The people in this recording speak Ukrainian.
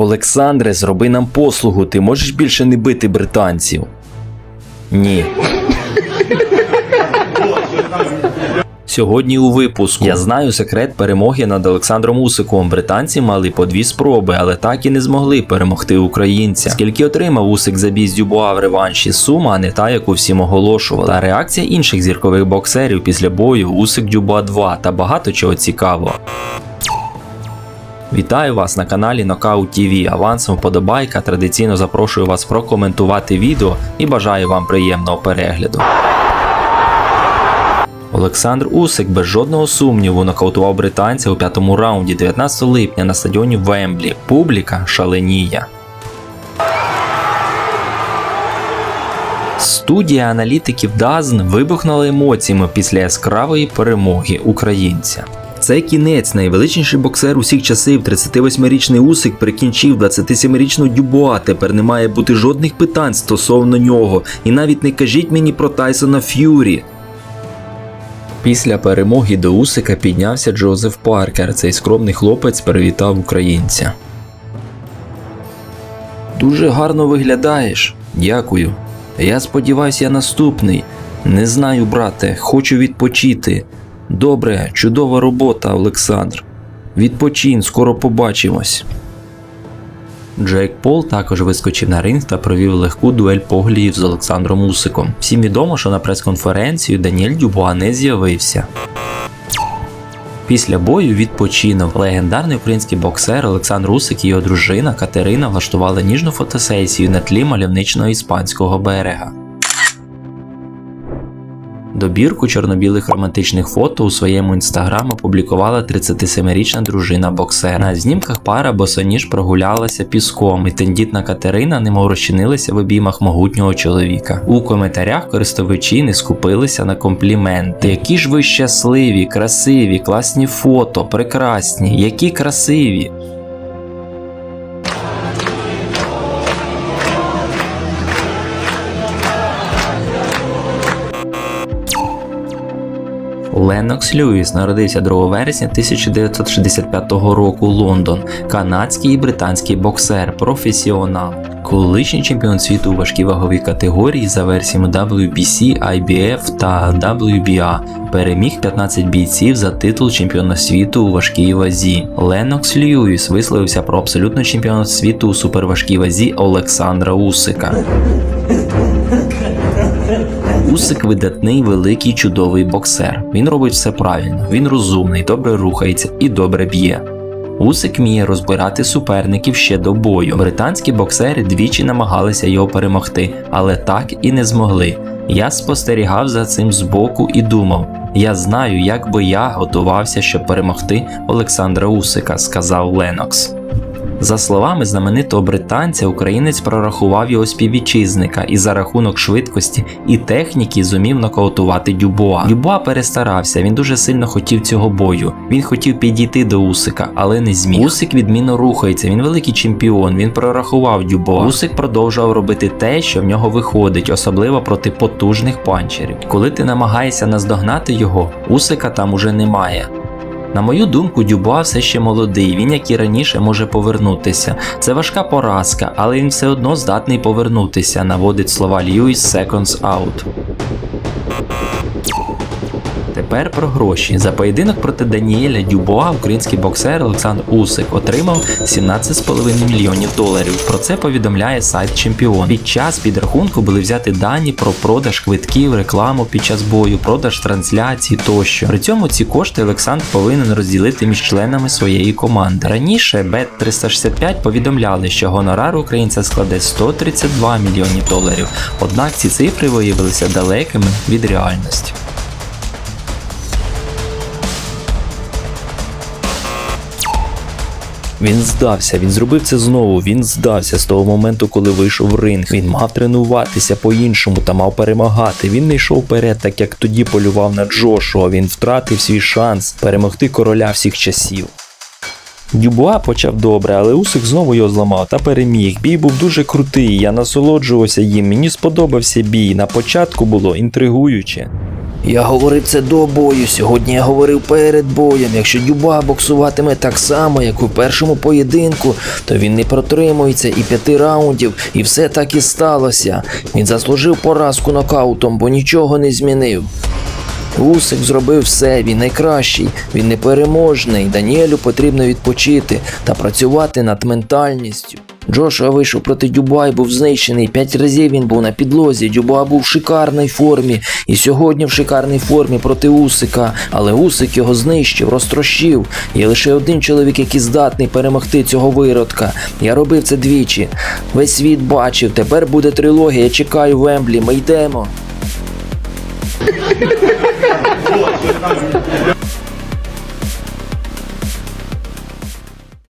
Олександре, зроби нам послугу, ти можеш більше не бити британців? Ні. Сьогодні у випуску я знаю секрет перемоги над Олександром Усиком. Британці мали по дві спроби, але так і не змогли перемогти українця. Скільки отримав Усик за бій з Дюбуа в реванші, сума а не та, яку всім оголошували. Та реакція інших зіркових боксерів після бою Усик Дюбуа 2 та багато чого цікавого. Вітаю вас на каналі Knockout TV. Авансом вподобайка. Традиційно запрошую вас прокоментувати відео і бажаю вам приємного перегляду. Олександр Усик без жодного сумніву нокаутував британця у п'ятому раунді 19 липня на стадіоні Вемблі. Публіка шаленіє. Студія аналітиків Дазн вибухнула емоціями після яскравої перемоги українця. Це кінець, найвеличніший боксер усіх часів, 38-річний Усик прикінчив 27-річного Дюбуа. Тепер не має бути жодних питань стосовно нього. І навіть не кажіть мені про Тайсона Ф'юрі. Після перемоги до Усика піднявся Джозеф Паркер. Цей скромний хлопець привітав українця. Дуже гарно виглядаєш. Дякую. Я сподіваюся, я наступний. Не знаю, брате, хочу відпочити. Добре, чудова робота, Олександр. Відпочинь, скоро побачимось. Джейк Пол також вискочив на ринг та провів легку дуель поглядів з Олександром Усиком. Всім відомо, що на прес-конференцію Даніель Дюбуа не з'явився. Після бою відпочинув. Легендарний український боксер Олександр Усик і його дружина Катерина влаштували ніжну фотосесію на тлі мальовничного іспанського берега. Добірку чорно-білих романтичних фото у своєму інстаграм опублікувала 37-річна дружина боксера. На знімках пара босоніж прогулялася піском, і тендітна Катерина немов розчинилася в обіймах могутнього чоловіка. У коментарях користувачі не скупилися на компліменти. Які ж ви щасливі, красиві, класні фото, прекрасні, які красиві. Леннокс Льюіс народився 2 вересня 1965 року Лондон, канадський і британський боксер, професіонал, колишній чемпіон світу у важкій ваговій категорії за версіями WBC, IBF та WBA. Переміг 15 бійців за титул чемпіона світу у важкій вазі. Леннокс Льюіс висловився про абсолютно чемпіона світу у суперважкій вазі Олександра Усика. Усик видатний, великий, чудовий боксер. Він робить все правильно, він розумний, добре рухається і добре б'є. Усик вміє розбирати суперників ще до бою. Британські боксери двічі намагалися його перемогти, але так і не змогли. Я спостерігав за цим збоку і думав: я знаю, як би я готувався, щоб перемогти Олександра Усика, сказав Ленокс. За словами знаменитого британця, українець прорахував його співвітчизника і за рахунок швидкості і техніки зумів нокаутувати Дюбуа. Дюбуа перестарався, він дуже сильно хотів цього бою. Він хотів підійти до Усика, але не зміг. Усик відмінно рухається, він великий чемпіон, він прорахував Дюбуа. Усик продовжував робити те, що в нього виходить, особливо проти потужних панчерів. Коли ти намагаєшся наздогнати його, Усика там уже немає. На мою думку, Дюбуа все ще молодий, він, як і раніше, може повернутися. Це важка поразка, але він все одно здатний повернутися, наводить слова Льюіс Seconds Out. Тепер про гроші. За поєдинок проти Даніеля Дюбуа український боксер Олександр Усик отримав 17,5 мільйонів доларів. Про це повідомляє сайт Чемпіон. Під час підрахунку були взяти дані про продаж квитків, рекламу під час бою, продаж трансляцій тощо. При цьому ці кошти Олександр повинен розділити між членами своєї команди. Раніше Bet 365 повідомляли, що гонорар українця складе 132 мільйонів доларів. Однак ці цифри виявилися далекими від реальності. Він здався, він зробив це знову. Він здався з того моменту, коли вийшов в ринг. Він мав тренуватися по-іншому та мав перемагати. Він не йшов вперед, так як тоді полював на Джошуа. Він втратив свій шанс перемогти короля всіх часів. Дюбуа почав добре, але Усик знову його зламав та переміг. Бій був дуже крутий, я насолоджувався їм. Мені сподобався бій. На початку було інтригуюче. Я говорив це до бою. Сьогодні я говорив перед боєм. Якщо Дюба боксуватиме так само, як у першому поєдинку, то він не протримується і п'яти раундів, і все так і сталося. Він заслужив поразку нокаутом, бо нічого не змінив. Усик зробив все, він найкращий, він непереможний. Даніелю потрібно відпочити та працювати над ментальністю. Джошуа вийшов проти Дюба і був знищений. П'ять разів він був на підлозі. Дюба був в шикарній формі. І сьогодні в шикарній формі проти Усика. Але Усик його знищив, розтрощив. Є лише один чоловік, який здатний перемогти цього виродка. Я робив це двічі. Весь світ бачив. Тепер буде трилогія. Я чекаю Вемблі. Ми йдемо.